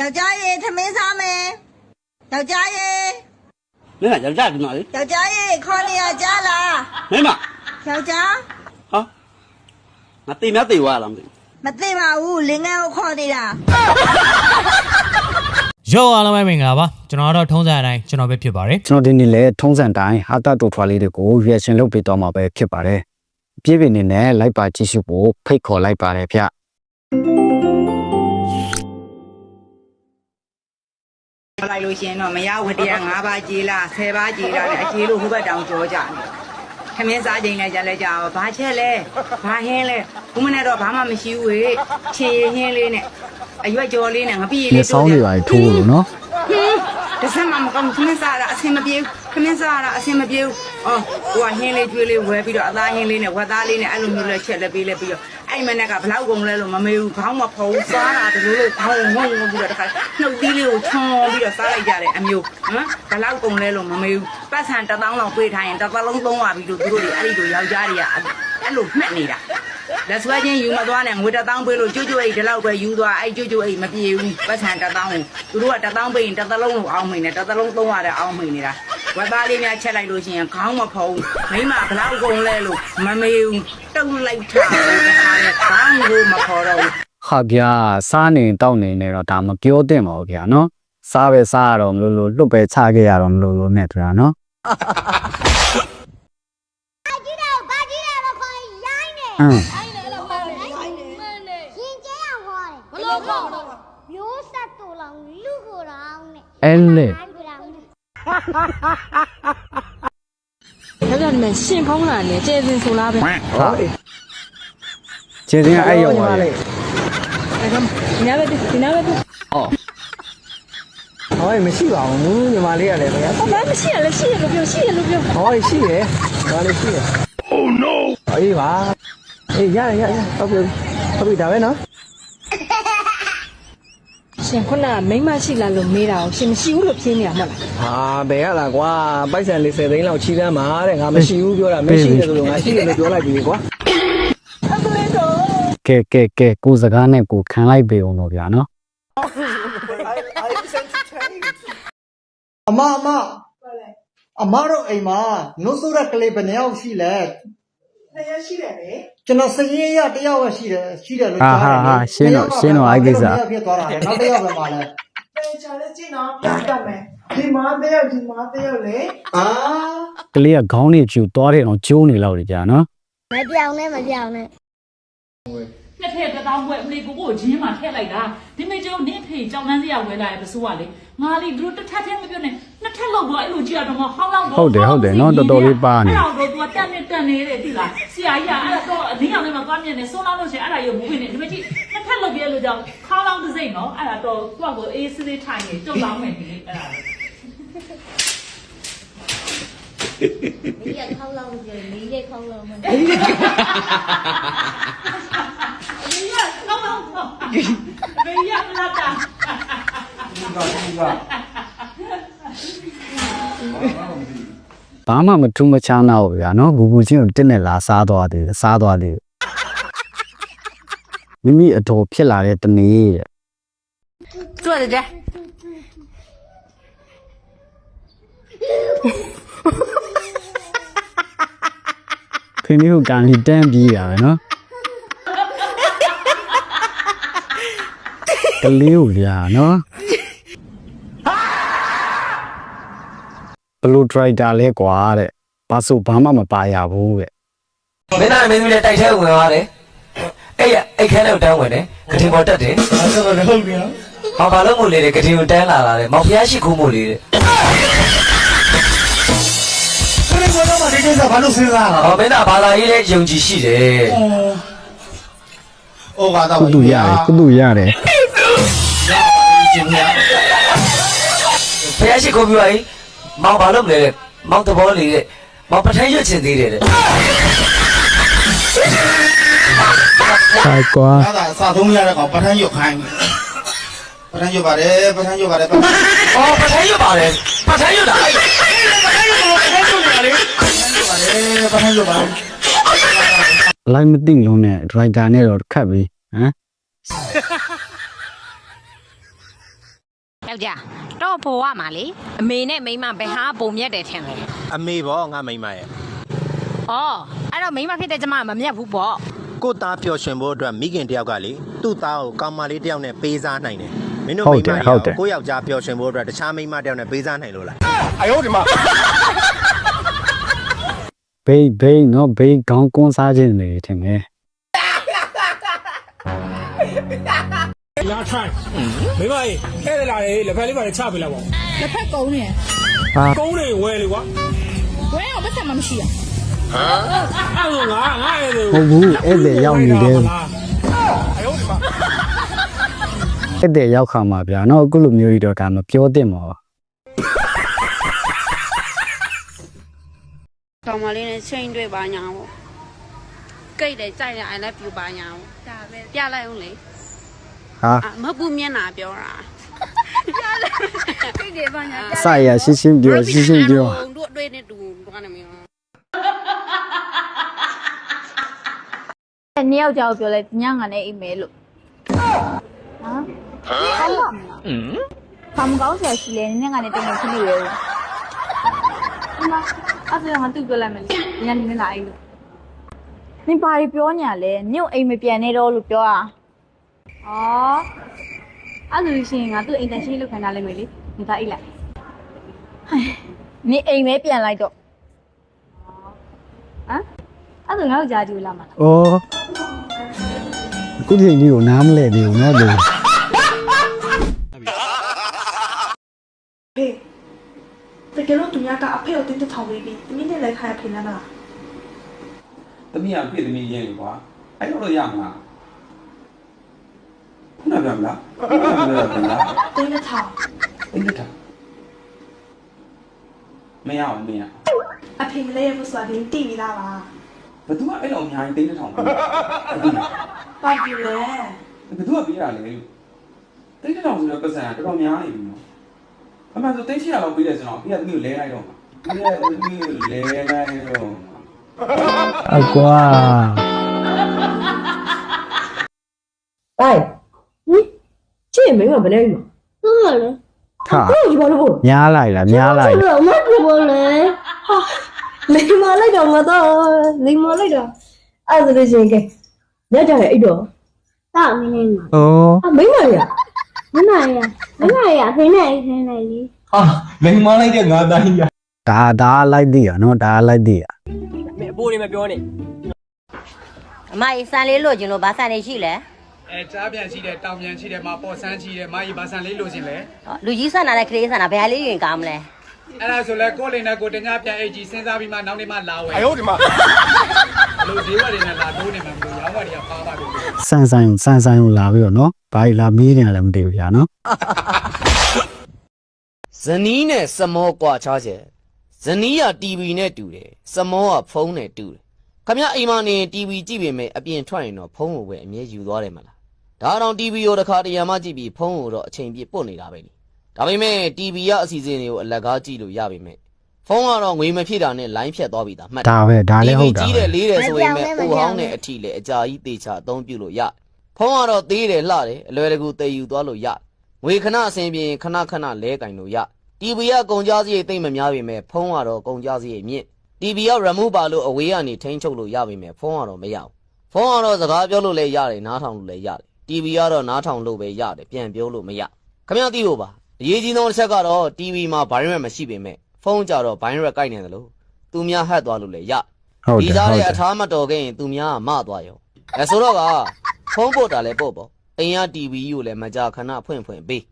ယောက်ျားရေသမင်းစားမယ်ယောက်ျားရေမင်းကယောက်ျားဒီမှာလေယောက်ျားရေခေါ်နေရကြားလားမင်းမယောက်ျားဟာငါတိမ်များတိမ်သွားလားမသိမသိပါဘူးလင်ငယ်ကိုခေါ်နေတာရောအားလုံးပဲမင်္ဂလာပါကျွန်တော်ကတော့ထုံးစံအတိုင်းကျွန်တော်ပဲဖြစ်ပါတယ်ကျွန်တော်ဒီနေ့လဲထုံးစံတိုင်းဟာတာတူထွားလေးတွေကို reaction လုပ်ပေးတော့မှာပဲဖြစ်ပါတယ်အပြည့်ပြည့်နေနဲ့လိုက်ပါကြည့်ရှုဖို့ဖိတ်ခေါ်လိုက်ပါတယ်ဗျ လိုက်လို့ရှိရင်တော့မရဝတ္တရား၅ပါးကြေးလား၁၀ပါးကြေးလားတဲ့အကြေးလို့ဟိုဘက်တောင်ကြောကြတယ်ခမင်းစားချိန်နဲ့ကြလဲကြဘာချက်လဲဘာဟင်းလဲဘုမနဲ့တော့ဘာမှမရှိဘူးဝေချင်ရဟင်းလေးနဲ့အရွက်ကြော်လေးနဲ့ငပိရည်ဒီလေးဆောင်းတွေပါထိုးလို့နော်တစ်ဆက်မှမကောင်းခမင်းစားတာအဆင်မပြေဘူးခမင်းစားတာအဆင်မပြေဘူးအော်ဟိုကဟင်းလေးကျွေးလေးဝဲပြီးတော့အသားဟင်းလေးနဲ့ဝက်သားလေးနဲ့အဲ့လိုမျိုးလဲချက်လဲပေးလဲပြီးတော့ အဲ့မနဲ့ကဘလောက်ကုန်လဲလို့မမေးဘူးခေါင်းမဖော်ဘူးစားတာဒီလိုလိုခေါင်းဝုန်းဝုန်းပြီးတော့တခါနှုတ်သီးလေးကိုချွန်ပြီးတော့စားလိုက်ကြတယ်အမျိုးဟမ်ဘလောက်ကုန်လဲလို့မမေးဘူးပတ်စံတစ်သောင်းလောက်ပေးထားရင်တစ်သလုံးသုံးပါပြီလို့သူတို့တွေအဲ့ဒီလိုယောက်ျားတွေကအဲ့လိုမှတ်နေတာလက်ဆွဲချင်းယူမသွားနဲ့ငွေတစ်သောင်းပေးလို့ကျွတ်ကျွတ်အိတ်ဒီလောက်ပဲယူသွားအဲ့ကျွတ်ကျွတ်အိတ်မပြေဘူးပတ်စံတစ်သောင်းကိုသူတို့ကတစ်သောင်းပေးရင်တစ်သလုံးလို့အောင်းမိနေတစ်သလုံးသုံးရတယ်အောင်းမိနေတာ ဝက်သားလေးများချက်လိုက်လို့ရှိရင်ခေါင်းမဖုံးမိမဘလောက်ကုန်လဲလို့မမေးဘူးတုံလိုက်ထားတယ်တခါနဲ့ခေါင်းကိုမခေါ်တော့ဘူးဟာဗျာစားနေတောက်နေနေတော့ဒါမပြောသင့်ပါဘူးဗျာနော်စားပဲစားရတော့မလို့လို့လွတ်ပဲချခဲ့ရတော့မလို့လို့နဲ့တူတာနော်ကြီးတယ်ဘာကြီးတယ်မခေါ်ရိုင်းနေအင်းရိုင်းနေလို့ခေါ်တယ်ရိုင်းနေရင်ကျဲအောင်ခေါ်တယ်ဘလို့ ခေါ်တော့မျိုးဆက်တူလောင်လူကိုတောင်နဲ့အဲ့လေရိုင်းကိုတောင်နဲ့ယောက်ျားဒီမှာရှင်ဖုံးလာနေကျေစင်ဆိုလားပဲဟာခြေစင်းအဲ့ရောက်ပါလေအဲဒါဒီနားပဲဒီနားပဲဟောမရှိပါဘူးညီမလေးကလည်းဗျာဘာမှမရှိရလဲရှိရလို့ပြောရှိရလို့ပြောဟောရှိတယ်ဒါလည်းရှိတယ် Oh no အေးပါအေးရရရဟုတ်ပြီဟုတ်ပြီဒါပဲနော် ရှင်ခုနကမိန်းမရှိလားလို့မေးတာကိုရှင်မရှိဘူးလို့ဖြေနေရမှာလားဟာဘယ်ရလားကွာပိုက်ဆံလေး10သိန်းလောက်ချီးသမ်းမှာတဲ့ငါမရှိဘူးပြောတာမရှိတယ်ဆိုလို့ငါရှိတယ်လို့ပြောလိုက်ပြီကွာကဲကဲကဲကိုယ်စကားနဲ့ကိုခံလိုက်ပေအောင်တော့ဗျာနော်အမအမအမတို့အိမ်မှာနှုတ်ဆိုးတဲ့ကလေးဘယ်နှယောက်ရှိလဲ နှစ်ယောက်ရှိတယ်လေကျွန်တော်စရင်ရတစ်ယောက်ပဲရှိတယ်ရှိတယ်လို့ဟာကြားဟာတယ်ဟာရှင်းတော့ရှင်းတော့အဲ့ကိစ္စတစ်ယောက်ဖြစ်သွားတာပဲနောက်တစ်ယောက်ပဲပါလဲချာလဲကျင်းတော့ပြန်တော့မယ်ဒီမားတယောက်ဒီမားတယောက်လေအာကလေးကခေါင်းနဲ့ကျူသွားတယ်အောင်ကျိုးနေလောက်ကြာနော်မပြောင်းနဲ့မပြောင်းနဲ့ နှစ်ထည့်တစ်တောင်းပွဲအမေကိုကိုဂျင်းမှာထည့်လိုက်တာဒီမေကျုံနင့်ဖေကြောင်တန်းစရာဝဲလာရဲ့ပစိုးကလေငါလေးတို့တစ်ထပ်တည်းမပြောနဲ့နှစ်ထပ်လောက်တော့အဲ့လိုကြည့်ရတော့မဟောင်းလောက်တော့ဟုတ်တယ်ဟုတ်တယ်နော်တော်တော်လေးပါနေအဲ့တော့သူကတက်နေတက်နေတဲ့တိလားဆရာကြီးကအဲ့တော့အနည်းအောင်လေးမှာသွားမြင်နေဆုံးလောက်လို့ရှိရင်အဲ့ဒါရုပ်မူးနေဒီမေကြည့်နှစ်ထပ်လောက်ပြလို့ကြောင့်ခေါင်းလောင်းတစ်စိမ့်နော်အဲ့ဒါတော့သူ့ကိုအေးစစ်စစ်ထိုင်နေတုတ်လောင်းမယ်ဒီလေအဲ့ဒါမီးရခေါင်းလောင်ပြောမီးရခေါင်းလောင်မအေးရကောင်းကော င်းကောင်းဘေးရလာတာ ဘာမှမထူးမခြားတော့ဘူးဗျာနော်ဘူဘူချင်းကိုတက်နဲ့လာစားသွားတယ်စားသွားတယ်မိမိအတော်ဖြစ်လာတဲ့တနေ့တဲ့ 做的这。 ဖေမေကိုကန်လီတန်းပြီးရပဲနော် လေးကိုဗျာနော်ဘလူးဒရိုက်တာလဲကွာတဲ့ဘာဆိုဘာမှမပါရဘူးတဲ့မင်းသားမင်းသမီးလည်းတိုက်ထဲဝင်သွားတယ်အဲ့ရအဲ့ခဲနဲ့တန်းဝင်တယ်ကတိပေါ်တက်တယ်အဲ့ဒါတော့ဟုတ်ပြီနော်ဟောဘာလို့မို့လေတဲ့ကတိကိုတန်းလာတာလေမောင်ဖျားရှိခိုးမို့လေတဲ့ခရီးကတော့မဒီကိစ္စဘာလို့စဉ်းစားတာဟောမင်းသားဘာသာရေးလည်းယုံကြည်ရှိတယ်ဩဃာတော့ကုတူရတယ်ကုတူရတယ် ဖျားရှိခိုးပြီးပါရင်မောင်ဘာလို့မလဲတဲ့မောင်သဘောလေးတဲ့မောင်ပထမ်းရွတ်ချင်သေးတယ်တဲ့ဆိုင်ကွာအဲ့ဒါစာသုံးရတဲ့ကောင်ပထမ်းရွတ်ခိုင်းပထမ်းရွတ်ပါတယ်ပထမ်းရွတ်ပါတယ်ပထမ်းဟောပထမ်းရွတ်ပါတယ်ပထမ်းရွတ်တာအဲ့ပါတယ်ပထမ်းရွတ်ပါတယ်လိုက်မသိလုံးနဲ့ဒရိုက်တာနဲ့တော့ခတ်ပြီဟမ် ယောက်ျားတော့ဘဝမှာလေအမေနဲ့မိန်းမဘယ်ဟာပုံမြတ်တယ်ထင်လဲအမေဘောငါမိမ့်မရဲ့ဩအဲ့တော့မိန်းမဖြစ်တဲ့ကျမကမမြတ်ဘူးပေါ့ကိုသားပျော်ရွှင်ဖို့အတွက်မိခင်တယောက်ကလေသူ့သားကိုကောင်းမလေးတယောက်နဲ့ပေးစားနိုင်တယ်မင်းတို့ဟုတ်မိတယ်န်းမဟုတ်တယ် ကိုယောက်ျားပျော်ရွှင်ဖို့အတွက်တခြားမိန်းမတယောက်နဲ့ပေးစားနိုင်လို့လားဘိတ်ဘိတ်နော်ဘိတ်ခေါင်းကွန်းစားခြင်းနေထင်တယ် လာထိုင်မိမကြီးအဲ့ဒါလာလေလက်ဖက်လေးပါလေချပေးလိုက်ပါလက်ဖက်ကုန်းနေဟာကုန်းနေဝဲလေကွာဝဲအောင်ပတ်ဆက်မှမရှိရအဲ့လိုငါငါအဲ့လိုဟုတ်ဘူးအဲ့တဲ့ရောက်နေတယ်အဲ့တဲ့ရောက်ခါမှာဗျာနော်အခုလိုမျိုးကြီးတော့ဒါမပြောသင့်ပါဘူးကောင်မလေးနဲ့ချိန်တွေ့ပါညာပေါ့ကိတ်တယ်ကြိုက်တယ် I love you ပါညာပေါ့ဒါပဲပြလိုက်အောင်လေ ဟာအမဟုတ်ဘူးမျက်နှာပြောတာပြလိုက်ကိတ်တယ်ပါညာစရရှင်းရှင်းပြောရှင်းရှင်းပြောတို့အတွေ့နဲ့တူသွားနေမျိုးနှစ်ယောက်ကြောက်ပြောလဲညငါနဲ့အိမ်မဲလို့ဟာဟုတ်ပါမလားဖမ်ကောင်းဆရာရှိလဲနင်းငါနဲ့တင်နေဖြစ်နေရောဒီမှာအဲ့ဒါငါသူ့ပြောလိုက်မယ်လေညနေလာအိမ်လို့နင်ဘာတွေပြောညာလဲနင့်ကိုအိမ်မပြန်နေတော့လို့ပြောတာ ဩအဲ့လိုရှင်ငါသူ့အိမ်တန်ရှင်းလောက်ခံထားလိုက်မယ်လေဒီသားအိတ်လိုက်ဟဲ့နင်အိမ်မဲပြန်လိုက်တော့ဟမ်အဲ့ဒါငါ့ကိုကြားကြည့်လာမှာ။အော်အခုချိန်ကြီးကိုနားမလဲသေးဘူးနော်သူဖေတကယ်လို့သူများကအဖေကိုတင်းတစ်ထောင်ပေးပြီးတမင်းနဲ့လည်းခိုင်းဖိနေလားသမီးကပြည့်သမီးရင်းလေကွာအဲ့လိုတော့ရမလား ခုနကပြောမလားခုနကပြောတယ်လားတင်းတစ်ထောင်အင်းတမရအောင်မရအဖေမလဲရဘူးဆိုတာဒီတိပြီးသားပါဘသူကအဲ့လိုအများကြီးတင်းတစ်ထောင်ပဲအခုလားပါပြီလေဘသူကပေးရလဲလို့တင်းတစ်ထောင်ဆိုတော့ပတ်စံတော်တော်များနေပြီနော်အမှန်ဆိုတင်းချီရလောက်ပေးတယ်ဆိုတော့ပြည့်သမီးကိုလဲလိုက်တော့မှာပြည့်သမီးကိုလဲလိုက်တော့မှာအကွာ哎，你 ကျင့်မင်းကဘယ်လဲမှာဟုတ်ပါလားဟာကိုကြီးဘာလို့ပို့ညားလိုက်လားညားလိုက်လားမဟုတ်ဘူးလေဟာလိမ္မာလိုက်တော့မတော့လိမ္မာလိုက်တော့အဲ့ဒါဆိုရင်ကဲညကြရဲ့အဲ့တော့တာမင်းလေးမှာဩအမိမရမမရမမရအဖေနဲ့အိမ်ထဲနဲ့လေဟာလိမ္မာလိုက်တဲ့ငါသားကြီးဒါဒါလိုက်သေးရနော်ဒါလိုက်သေးရအမေအဖိုးလေးမပြောနဲ့အမအေးစံလေးလွတ်ခြင်းလို့ဘာစံလေးရှိလဲ အဲကြားပြန်ရှိတယ်တောင်ပြန်ရှိတယ်မှာပေါ်ဆန်းရှိတယ်မာကြီးဘာဆန်လေးလိုချင်လဲလူကြီးဆန်တာနဲ့ကလေးဆန်တာဘယ်ဟာလေးရင်ကောင်းမလဲအဲ့ဒါဆိုလဲကိုယ်လေးနဲ့ကိုတ냐ပြန်အိတ်ကြီးစဉ်းစားပြီးမှနောက်နေ့မှလာဝယ်အယုတ်ဒီမှာလူဈေးဝယ်တွေနဲ့လာတိုးနေမှာမလို့ရောင်းဝယ်တွေကပါပါလို့စန်ဆိုင်စန်ဆိုင်ကိုလာပြီးတော့နော်ဘာကြီးလာမေးနေရလဲမသိဘူးဗျာနော်ဇနီးနဲ့စမောကွာခြားချက်ဇနီးက TV နဲ့တူတယ်စမောကဖုန်းနဲ့တူတယ်ခမအိမ်မနေ TV ကြည့်ပေမဲ့အပြင်ထွက်ရင်တော့ဖုန်းကိုပဲအမြဲယူသွားတယ်မလား ဒါတော့ TV ကိုတစ်ခါတရံမှကြည့်ပြီးဖုန်းကိုတော့အချိန်ပြည့်ပုတ်နေတာပဲလေဒါပေမဲ့ TV ကအစီအစဉ်တွေကိုအလကားကြည့်လို့ရပေမဲ့ဖုန်းကတော့ငွေမဖြစ်တာနဲ့ line ဖြတ်သွားပြီသားမှတ်တယ်ဒါပဲဒါလည်းဟုတ်တာကြီးပဲတယ်လေးတယ်ဆိုရင်မဲ့ပူဟောင်းတဲ့အထီလေအကြာကြီးတေချာအသုံးပြုလို့ရဖုံးကတော့သေးတယ်လှတယ်အလွယ်တကူတည်ယူသွားလို့ရငွေခဏအစင်ပြင်ခဏခဏလဲကင်လို့ရ TV ကကုန်ကြစရိတ်သိမ့်မများပေမဲ့ဖုံးကတော့ကုန်ကြစရိတ်မြင့် TV က remove ပါလို့အဝေးကနေထိန်းချုပ်လို့ရပေမဲ့ဖုံးကတော့မရဘူးဖုံးကတော့စကားပြောလို့လည်းရတယ်နားထောင်လို့လည်းရတယ် TV ကတော့နားထောင်လို့ပဲရတယ်ပြန်ပြောလို့မရခမရသိဖို့ပါအရေးကြီးဆုံးတစ်ချက်ကတော့ TV မှာ virus မရှိပေမဲ့ဖုံးကြတော့ virus ကိုက်နေတယ်လို့သူများဟတ်သွားလို့လည်းရဟုတ်ဒီတယ်ကြားဟုတ်ထဲတယ်အထားမတော်ခဲ့ရင်သူများကမသွားရောအဲဆိုတော့ကဖုန်းပို့တာလည်းပို့ပေါ့အိမ်က TV ကိုလည်းမကြာခဏဖွင့်ဖွင့်ပေး